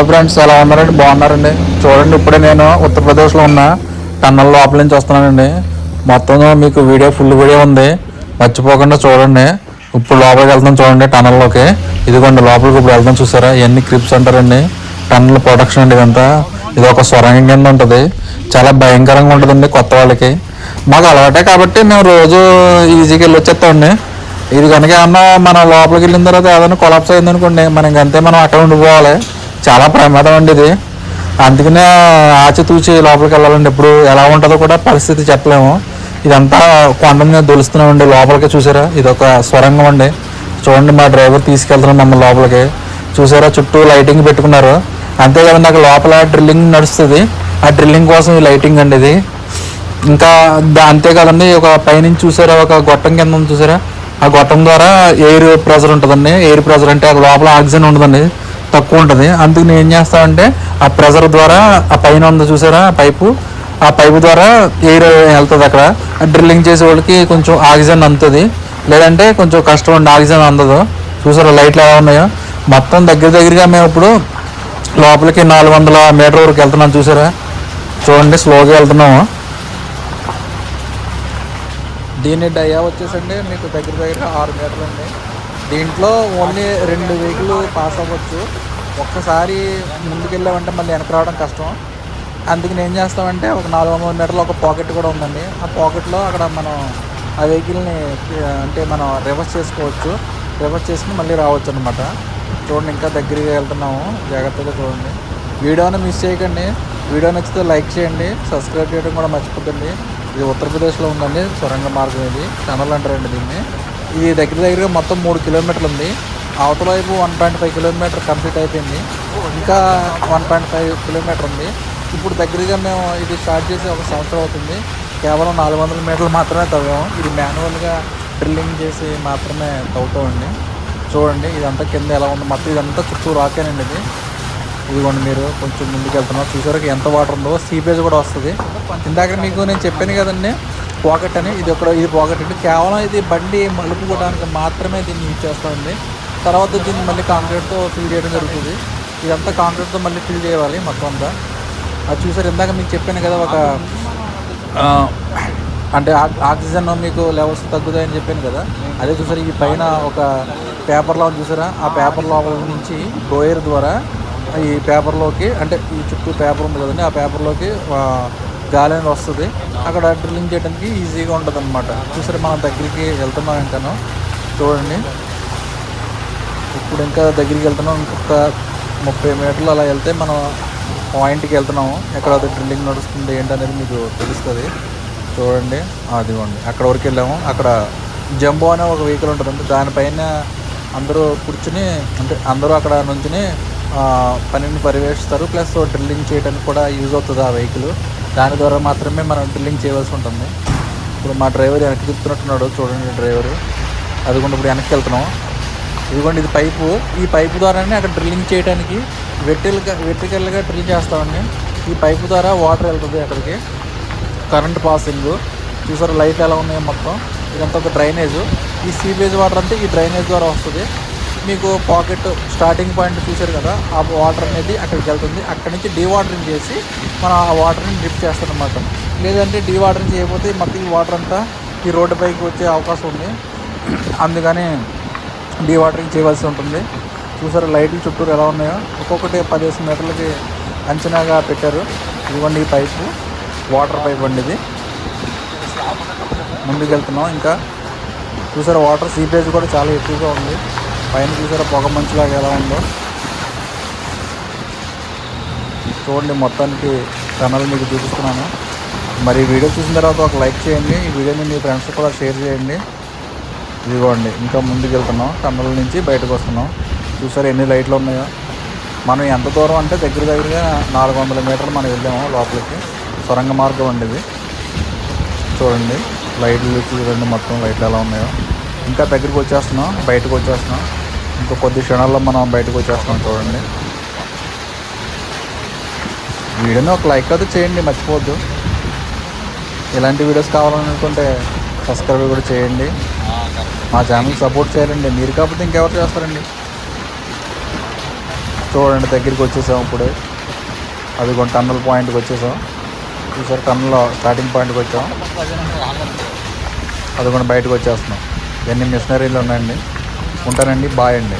Hello friends ఎలా ఉన్నారండి? బాగున్నారండి? చూడండి ఇప్పుడే నేను ఉత్తరప్రదేశ్లో ఉన్న టన్నల్ లోపల నుంచి వస్తున్నానండి. మొత్తం మీకు వీడియో ఫుల్ వీడియో ఉంది. మర్చిపోకుండా చూడండి. ఇప్పుడు లోపలికి వెళ్తాం చూడండి టన్నల్లోకి. ఇదిగోండి లోపలికి ఇప్పుడు వెళ్తాం చూసారా? ఇవన్నీ క్రిప్స్ అంటారండి. టన్నల్ ప్రొడక్షన్ అండి ఇదంతా. ఇది ఒక సొరంగం కింద ఉంటుంది. చాలా భయంకరంగా ఉంటుందండి కొత్త వాళ్ళకి. మాకు అలవాటే కాబట్టి మేము రోజు ఈజీగా వెళ్ళి వచ్చేస్తామండి ఇది కనుక ఏమన్నా మనం లోపలికి వెళ్ళిన తర్వాత ఏదైనా కొలాప్స్ అయింది అనుకోండి మనం ఇంకంతే మనం అక్కడ ఉండిపోవాలి. చాలా ప్రమాదం అండి ఇది. అందుకనే ఆచితూచి లోపలికి వెళ్ళాలండి. ఇప్పుడు ఎలా ఉంటుందో కూడా పరిస్థితి చెప్పలేము. ఇదంతా కొండ మీద దొలుస్తున్నామండి లోపలికి చూసారా? ఇది ఒక స్వరంగం అండి. చూడండి మా డ్రైవర్ తీసుకెళ్తున్నాం మమ్మల్ని లోపలికి. చూసారా? చుట్టూ లైటింగ్ పెట్టుకున్నారు. అంతే కదండి అక్కడ లోపల డ్రిల్లింగ్ నడుస్తుంది. ఆ డ్రిల్లింగ్ కోసం ఈ లైటింగ్ అండి ఇది. ఇంకా దా- అంతే కదండి ఒక పైనుంచి చూసారా? ఒక గొట్టం కింద ఉంది చూసారా? ఆ గొట్టం ద్వారా ఎయిర్ ప్రెజర్ ఉంటుందండి. ఎయిర్ ప్రెజర్ అంటే అక్కడ లోపల ఆక్సిజన్ ఉండదండి. తక్కువ ఉంటుంది. అందుకు నేను ఏం చేస్తానంటే ఆ ప్రెజర్ ద్వారా ఆ పైన ఉంది చూసారా ఆ పైపు? ఆ పైపు ద్వారా ఎయిర్ వెళ్తుంది అక్కడ. డ్రిల్లింగ్ చేసే వాళ్ళకి కొంచెం ఆక్సిజన్ అందుతుంది. లేదంటే కొంచెం కష్టం ఉండి ఆక్సిజన్ అందదు. చూసారా లైట్లు ఎలా ఉన్నాయో? మొత్తం దగ్గర దగ్గరగా మేము ఇప్పుడు లోపలికి నాలుగు వందల మీటర్ వరకు వెళ్తున్నాం చూసారా? చూడండి స్లోగా వెళ్తున్నాము. దీని డయా వచ్చేసండి మీకు దగ్గర దగ్గర ఆరు మీటర్లు అండి దీంట్లో ఓన్లీ రెండు వెహికల్ పాస్ అవ్వచ్చు. ఒక్కసారి ముందుకెళ్ళామంటే మళ్ళీ వెనక రావడం కష్టం. అందుకు ఏం చేస్తామంటే ఒక నాలుగు వందల మీటర్లు ఒక పాకెట్ కూడా ఉందండి. ఆ పాకెట్లో అక్కడ మనం ఆ వెహికల్ని అంటే మనం రివర్స్ చేసుకోవచ్చు. రివర్స్ చేసుకుని మళ్ళీ రావచ్చు అనమాట చూడండి ఇంకా దగ్గరికి వెళ్తున్నాము. జాగ్రత్తగా చూడండి. వీడియోని మిస్ చేయకండి. వీడియో నచ్చితే లైక్ చేయండి. సబ్స్క్రైబ్ చేయడం కూడా మర్చిపోతుంది ఇది ఉత్తరప్రదేశ్లో ఉందండి. సొరంగ మార్గం ఇది. టనల్ అంటారండి దీన్ని. ఇది దగ్గర దగ్గరగా మొత్తం మూడు కిలోమీటర్లు ఉంది. అవతల వైపు one point five kilometre complete అయిపోయింది. ఇంకా వన్ పాయింట్ ఫైవ్ కిలోమీటర్ ఉంది. ఇప్పుడు దగ్గరగా మేము ఇది స్టార్ట్ చేసి ఒక సంవత్సరం అవుతుంది. కేవలం నాలుగు వందల మీటర్లు మాత్రమే తవ్వాము. ఇది మాన్యువల్గా డ్రిల్లింగ్ చేసి మాత్రమే తవ్వుతామండి. చూడండి ఇదంతా కింద ఎలా ఉంది? మొత్తం ఇదంతా చుట్టూ రాకేనండి ఇది. ఇదిగోండి మీరు కొంచెం ముందుకు వెళ్తున్నారు చూసారా ఎంత వాటర్ ఉందో సీపేజ్ కూడా వస్తుంది. ఇందాక మీకు నేను చెప్పాను కదండి పాకెట్ అని ఇది ఒక ఇది పాకెట్ అండి కేవలం ఇది బండి మలుపుకోవడానికి మాత్రమే దీన్ని యూజ్ చేస్తుంది తర్వాత దీన్ని మళ్ళీ కాంక్రీట్తో ఫిల్ చేయడం జరుగుతుంది. ఇదంతా కాంక్రీట్తో మళ్ళీ ఫిల్ చేయాలి మొత్తం అంతా. అది చూసారు ఇందాక మీకు చెప్పాను కదా ఒక అంటే ఆక్సిజన్ మీకు లెవెల్స్ తగ్గుతాయని చెప్పాను కదా. అదే చూసారు ఈ పైన ఒక పేపర్లో చూసారా? ఆ పేపర్ లోపల నుంచి గోయర్ ద్వారా ఈ పేపర్లోకి అంటే ఈ చుట్టూ పేపర్ ఉంది కదండి ఆ పేపర్లోకి గాలి అనేది వస్తుంది. అక్కడ డ్రిల్లింగ్ చేయడానికి ఈజీగా ఉంటుంది అనమాట చూసారా మనం దగ్గరికి వెళ్తున్నాం ఇంకాను చూడండి. ఇప్పుడు ఇంకా దగ్గరికి వెళ్తున్నాం. ఇంకొక ముప్పై మీటర్లు అలా వెళ్తే మనం పాయింట్కి వెళ్తున్నాము. ఎక్కడ అది డ్రిల్లింగ్ నడుస్తుంది ఏంటనేది మీకు తెలుస్తుంది. చూడండి. అదిగోండి అక్కడ వరకు వెళ్ళాము. అక్కడ జంబో అనే ఒక వెహికల్ ఉంటుందండి. దానిపైన అందరూ కూర్చుని అంటే అందరూ అక్కడ నుంచుని పనిని పర్యవేక్షిస్తారు ప్లస్ డ్రిల్లింగ్ చేయడానికి కూడా యూజ్ అవుతుంది ఆ వెహికల్ దాని ద్వారా మాత్రమే మనం డ్రిల్లింగ్ చేయవలసి ఉంటుంది. ఇప్పుడు మా డ్రైవర్ వెనక్కి తిప్పుతున్నట్టున్నాడు చూడండి డ్రైవరు. అదిగోండి ఇప్పుడు వెనక్కి వెళ్తున్నాం. ఇదిగోండి ఇది పైపు. ఈ పైపు ద్వారానే అక్కడ డ్రిల్లింగ్ చేయడానికి వెర్టికల్గా వెర్టికల్గా డ్రిల్ చేస్తామండి. ఈ పైపు ద్వారా వాటర్ వెళ్తుంది అక్కడికి. కరెంట్ పాసింగ్ చూసారు లైట్ ఎలా ఉన్నాయో మొత్తం. ఇదంతా ఒక డ్రైనేజ్. ఈ సీవేజ్ వాటర్ అంతా ఈ డ్రైనేజ్ ద్వారా వస్తుంది. మీకు పాకెట్ స్టార్టింగ్ పాయింట్ చూసారు కదా ఆ వాటర్ అనేది అక్కడికి వెళ్తుంది. అక్కడి నుంచి డీవాటరింగ్ చేసి మనం ఆ వాటర్ని డ్రిప్ చేస్తాం అనమాట లేదంటే డీవాటరింగ్ చేయకపోతే మొత్తం ఈ వాటర్ అంతా ఈ రోడ్డు పైకి వచ్చే అవకాశం ఉంది. అందుకని డీవాటరింగ్ చేయవలసి ఉంటుంది. చూసారు లైట్లు చుట్టూరు ఎలా ఉన్నాయో? ఒక్కొక్కటి పదిహేను మీటర్లకి అంచనాగా పెట్టారు. ఇవ్వండి ఈ పైపు. వాటర్ పైప్ అండి ఇది. ముందుకు వెళ్తున్నాం ఇంకా చూసారు వాటర్ సీపేజ్ కూడా చాలా ఎక్కువగా ఉంది. పైన చూసారా పొగ మంచులాగా ఎలా ఉందో? చూడండి మొత్తానికి టనల్ మీకు చూపిస్తున్నాను. మరి వీడియో చూసిన తర్వాత ఒక లైక్ చేయండి. ఈ వీడియోని మీ ఫ్రెండ్స్ కూడా షేర్ చేయండి. ఇదిగోండి ఇంకా ముందుకు వెళ్తున్నాం. టన్నల్ నుంచి బయటకు వస్తున్నాం. చూసారు ఎన్ని లైట్లు ఉన్నాయో? మనం ఎంత దూరం అంటే దగ్గర దగ్గరగా నాలుగు వందల మీటర్లు మనం వెళ్ళాము లోపలికి. సొరంగ మార్గం అండి ఇది. చూడండి లైట్లు చూడండి మొత్తం లైట్లు ఎలా ఉన్నాయో. ఇంకా దగ్గరికి వచ్చేస్తున్నాం బయటకు వచ్చేస్తున్నాం. ఇంకా కొద్ది క్షణాల్లో మనం బయటకు వచ్చేస్తాం చూడండి. వీడియోని ఒక లైక్ అయితే చేయండి మర్చిపోవద్దు. ఇలాంటి వీడియోస్ కావాలనుకుంటే సబ్స్క్రైబ్ కూడా చేయండి. మా ఛానల్ సపోర్ట్ చేయాలండి. మీరు కాకపోతే ఇంకెవరు చేస్తారండి? చూడండి దగ్గరికి వచ్చేసాం ఇప్పుడు. అది కొన్ని టన్నుల పాయింట్కి వచ్చేసాం. చూసారు టన్నుల్లో స్టార్టింగ్ పాయింట్కి వచ్చాం. అది కూడా బయటకు వచ్చేస్తున్నాం. ఇవన్నీ మిషనరీలు ఉన్నాయండి? ఉంటానండి బాయ్ అండి.